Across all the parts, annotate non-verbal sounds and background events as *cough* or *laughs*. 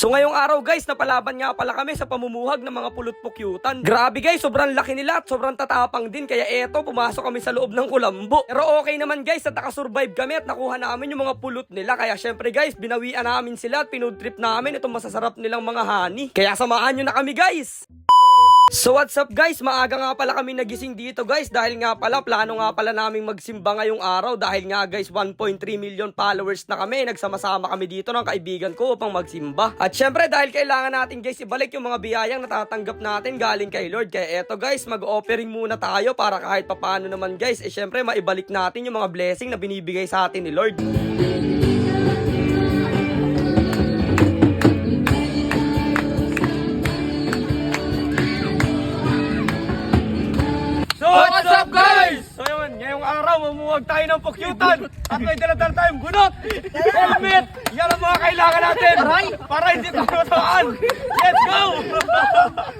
So ngayong araw guys, napalaban nga pala kami sa pamumuhag ng mga pulot pukyutan. Grabe guys, sobrang laki nila at sobrang tatapang din. Kaya eto, pumasok kami sa loob ng kulambo. Pero okay naman guys, at nakasurvive kami at nakuha namin yung mga pulot nila. Kaya syempre guys, binawian namin sila at pinudrip namin itong masasarap nilang mga honey. Kaya samahan nyo na kami guys! So what's up guys? Maaga nga pala kami nagising dito guys dahil nga pala plano nga pala naming magsimba ngayong araw dahil nga guys 1.3 million followers na kami. Nagsama-sama kami dito ng kaibigan ko upang magsimba. At syempre dahil kailangan natin guys ibalik yung mga biyayang natatanggap natin galing kay Lord. Kaya eto guys mag-offering muna tayo para kahit papano naman guys eh syempre maibalik natin yung mga blessing na binibigay sa atin ni Lord. Mamuwag tayo ng pukyutan at may dala-dala tayong gunot, helmet, yan ang mga kailangan natin para hindi tayo matawan. Let's go!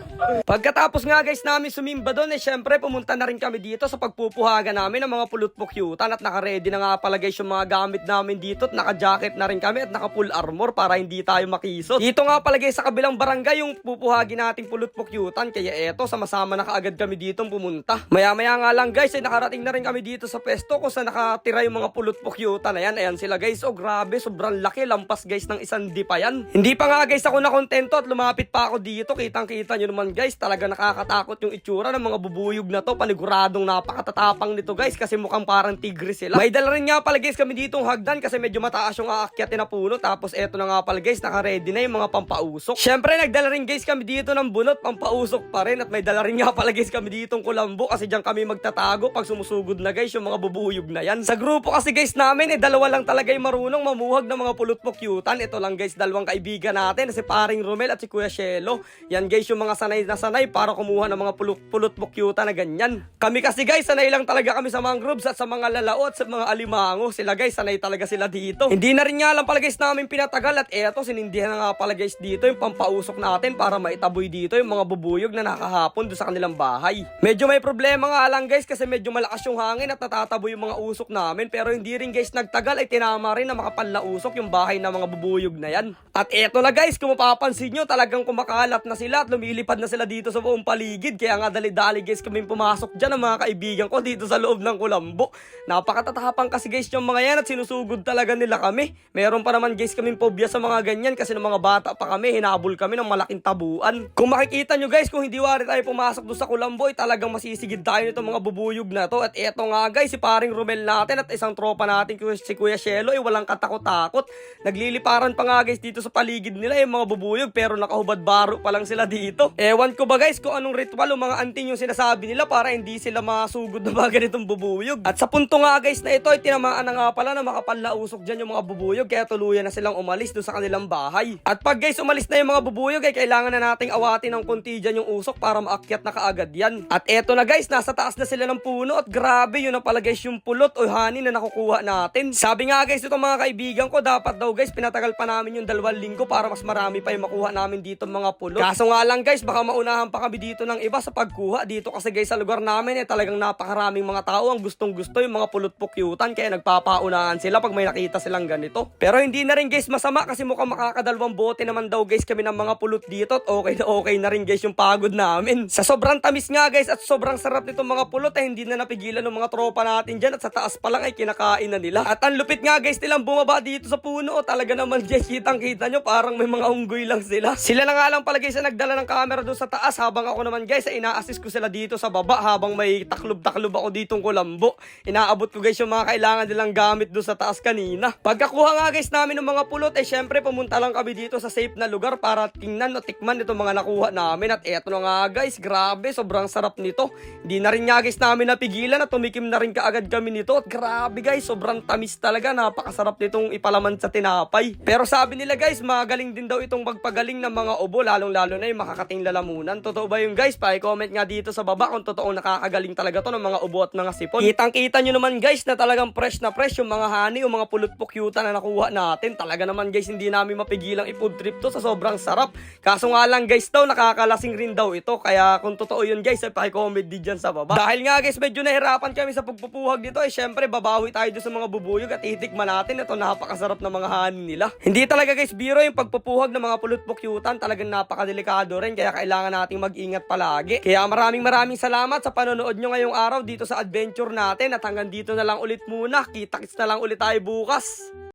*laughs* Pagkatapos nga guys namin sumimba doon, eh syempre pumunta na rin kami dito sa pagpupuhagan namin ng mga pulot pukyutan at naka-ready na nga pala guys yung mga gamit namin dito at naka-jacket na rin kami at naka-full armor para hindi tayo makisot. Dito nga pala guys sa kabilang barangay yung pupuhagin nating pulot pukyutan kaya eto sama-sama na kaagad kami dito pumunta. Maya-maya nga lang guys ay nakarating na rin kami dito sa pesto kung saan nakatira yung mga pulot pukyutan. Ayan, ayan sila guys. Oh grabe, sobrang laki. Lampas guys ng isang di yan. Hindi pa nga guys ako nakontento at lumapit pa ako dito. Kitang-kita nyo naman guys, talaga nakakatakot yung itsura ng mga bubuyog na to. Paniguradong napakatatapang nito guys kasi mukhang parang tigre sila. May dala rin nga pala guys kami ditong hagdan kasi medyo mataas yung aakyatin na puno. Tapos eto na nga pala guys, naka-ready na yung mga pampausok. Syempre nagdala rin guys kami dito ng bunot, pampausok pa rin. At may dala rin nga pala guys kami ditong kulambo kasi diyan kami magtatago pag sumusugod na guys yung mga bubuyog na yan. Sa grupo kasi guys namin, eh dalawa lang talaga yung marunong mamuhag ng mga pulot pukyutan. Ito lang guys, dalawang kaibigan natin, si paring Romel at si Kuya Shelo. Yan guys yung mga sanay na sanay para kumuha ng mga pulot, pulot pukyutan na ganyan. Kami kasi guys, sanay lang talaga kami sa mangroves at sa mga lalao at sa mga alimango. Sila guys, sanay talaga sila dito. Hindi na rin nga lang pala guys namin pinatagal at eto, sinindihan na nga pala guys dito yung pampausok natin para maitaboy dito yung mga bubuyog na nakahapon doon sa kanilang bahay. Medyo may problema nga lang guys kasi medyo malakas yung hangin at natataboy yung mga usok namin pero hindi rin guys nagtagal ay tinama rin na makapanlausok yung bahay ng mga bubuyog na yan. At eto na guys, kung mapapansin nyo talagang kumakalat na sila at lumilipad na sila dito sa buong paligid kaya nga dali-dali guys kami pumasok dyan ng mga kaibigan ko dito sa loob ng kulambo. Napakatatapang kasi guys yung mga yan at sinusugod talaga nila kami. Meron pa naman guys kaming phobia sa mga ganyan kasi ng mga bata pa kami, hinabol kami ng malaking tabuan. Kung makikita nyo guys, kung hindi wari tayo pumasok doon sa kulambo, ay talagang masisigid tayo nitong mga bubuyog na to. At eto nga guys, si paring Romel natin at isang tropa natin, si Kuya Shelo, ay walang katakot-takot. Nagliliparan pa nga guys dito sa paligid nila yung mga bubuyog pero nakahubad baro pa lang sila dito. Ewan ko ba guys kung anong ritual o mga anting yung sinasabi nila para hindi sila masugod na mga ganitong bubuyog. At sa punto nga guys na ito ay tinamaan na nga pala na makapanlausok dyan yung mga bubuyog kaya tuluyan na silang umalis doon sa kanilang bahay. At pag guys umalis na yung mga bubuyog ay kailangan na nating awatin ng konti dyan yung usok para maakyat na kaagad yan. At eto na guys, nasa taas na sila ng puno at grabe yun na pala guys yung pulot o honey na nakukuha natin. Sabi nga guys itong mga kaibigan ko dapat daw guys pinatagal pa namin yung dalawang linggo para mas marami pa yung makuha namin dito mga pulot. Kaso nga lang guys baka maunahan pa kami dito ng iba sa pagkuha dito kasi guys sa lugar namin eh talagang napakaraming mga tao ang gustong gusto yung mga pulot pukyutan kaya nagpapaunahan sila pag may nakita silang ganito. Pero hindi na rin guys masama kasi mukhang makakadalawang bote naman daw guys kami ng mga pulot dito at okay na okay na rin guys yung pagod namin. Sa sobrang tamis nga guys at sobrang sarap nitong mga pulot ay hindi na napigilan ng mga tropa natin dyan at sa taas pa lang ay kinakain na nila. At ang lupit nga guys nilang bumaba dito sa puno o talaga naman *laughs* guys kitang kita nyo parang may mga unggoy lang sila. Sila na nga lang pala guys na nagdala ng camera doon sa taas habang ako naman guys ay ina-assist ko sila dito sa baba habang may taklob-taklob ako ditong kulambo. Inaabot ko guys yung mga kailangan nilang gamit doon sa taas kanina. Pagkakuha nga guys namin ng mga pulot ay syempre pumunta lang kami dito sa safe na lugar para tingnan o tikman itong mga nakuha namin at eto na nga guys grabe sobrang sarap nito. Hindi na rin nga guys namin napigilan at tumikim na rin kaagad kami nito at grabe guys sobrang tamis talaga napakasarap nitong ipalaman sa tinapay. Pero sabi nila guys magaling din daw itong pagpagaling ng mga ubo lalong lalo na yung makakating lalamunan. Totoo ba yun guys? Pa-comment nga dito sa baba kung totoong nakakagaling talaga to ng mga ubo at mga sipon. Kitang kita nyo naman guys na talagang fresh na fresh yung mga honey, yung mga pulot pukyuta na nakuha natin. Talaga naman guys hindi namin mapigilang i-food trip to sa sobrang sarap. Kaso nga lang guys daw nakakalasing rin daw ito. Kaya kung totoo yun guys ay pa-comment din dyan sa baba. Dahil nga guys medyo nahirapan kami sa pagpupuhag dito eh syempre babawi tayo sa mga bubuyog at itikman natin ito napakasarap na mga honey nila. Hindi talaga guys biro yung pagpupuhag ng mga pulot pukyutan talagang napakadelikado rin kaya kailangan nating mag-ingat palagi. Kaya maraming maraming salamat sa panonood nyo ngayong araw dito sa adventure natin at hanggang dito na lang ulit muna. Kita-kits na lang ulit tayo bukas.